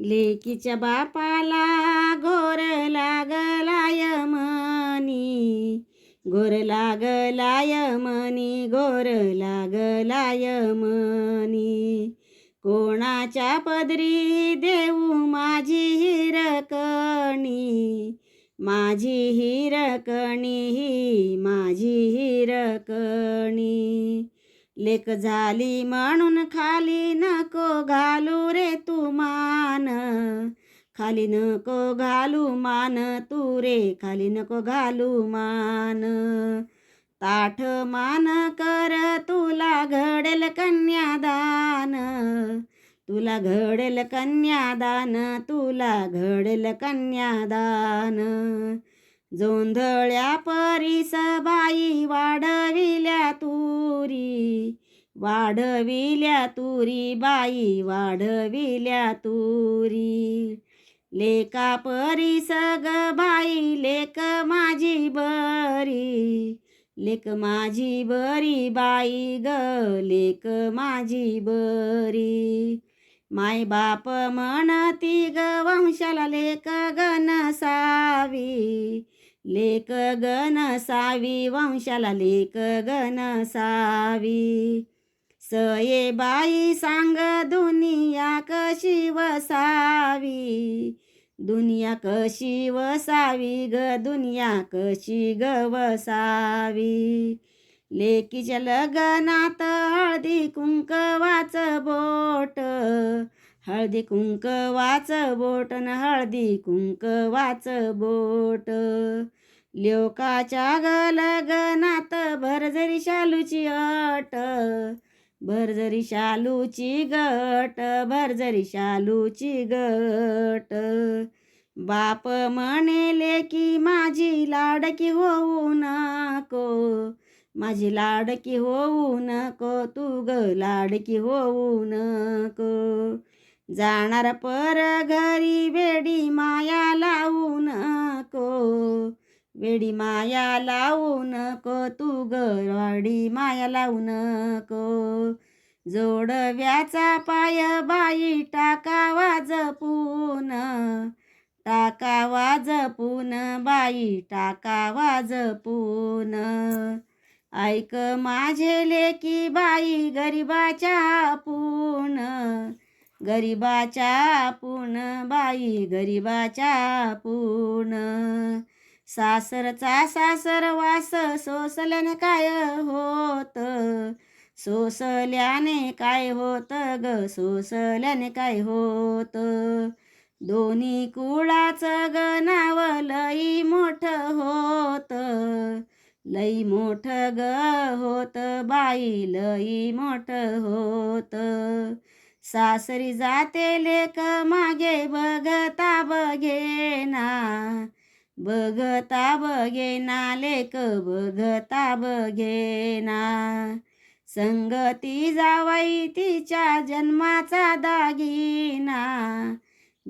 लेकीच्या बापाला गोर लागलाय मनी गोर लागलाय मनी गोर लागलाय मनी कोणाच्या पदरी देऊ माझी हिरकणी? माझी हिरकणी ही माझी हिरकणी. लेक झाली म्हणून खाली नको घालू रे तू खाली नको घालू मान तू रे खाली नको घालू मान. ताठ मान कर तुला घडेल कन्यादान. तुला घडेल कन्यादान तुला घडेल कन्यादान. जोंधळ्या परीस बाई वाढविल्या तुरी वाढविल्या तुरी बाई वाढविल्या तुरी. लेका परी सग बाई लेक माझी बरी. लेक माझी बरी बाई ग लेक माझी बरी. माय बाप म्हणती ग वंशाला लेक गणसावी. लेक गणसावी वंशाला लेक गणसावी. सये बाई सांग दुनिया वसावी दुनिया कशी वसावी ग? दुनिया कशी ग वसावी? लेकीच्या लग्नात हळदी कुंकवाच बोट. हळदी कुंकवाच बोट न हळदी कुंकवाच बोट. लोकाच्या ग लग्नात भरझरी शालूची अट. भरजरी शालूची गट भरजरी शालूची गट. बाप म्हणेले की माझी लाडकी होऊ नको माझी लाडकी होऊ नको तू ग लाडकी होऊ नको. जाणार पर घरी वेडी मा वेडी माया लावू नको तू ग माया लावू नको. जोडव्याचा पाय बाई टाकावा जपून टाकावा जपून बाई टाकावा जपून. ऐक माझे लेकी बाई गरिबाच्या पूर्ण गरिबाच्या पूर्ण बाई गरिबाच्या पूर्ण सासरचा सासर वास सोसल्याने काय होत? सोसल्याने काय होत ग? सोसल्याने काय होत? दोन्ही कुळाचं ग नाव लई मोठं होत. लई मोठं ग होत बाई लई मोठं होत. सासरी जाते लेक मागे बघता बघेना. बघता बघेना लेक बघता बघेना. संगती जावाई तिच्या जन्माचा दागिना.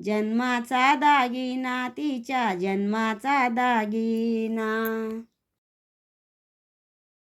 जन्माचा दागिना तिच्या जन्माचा दागिना.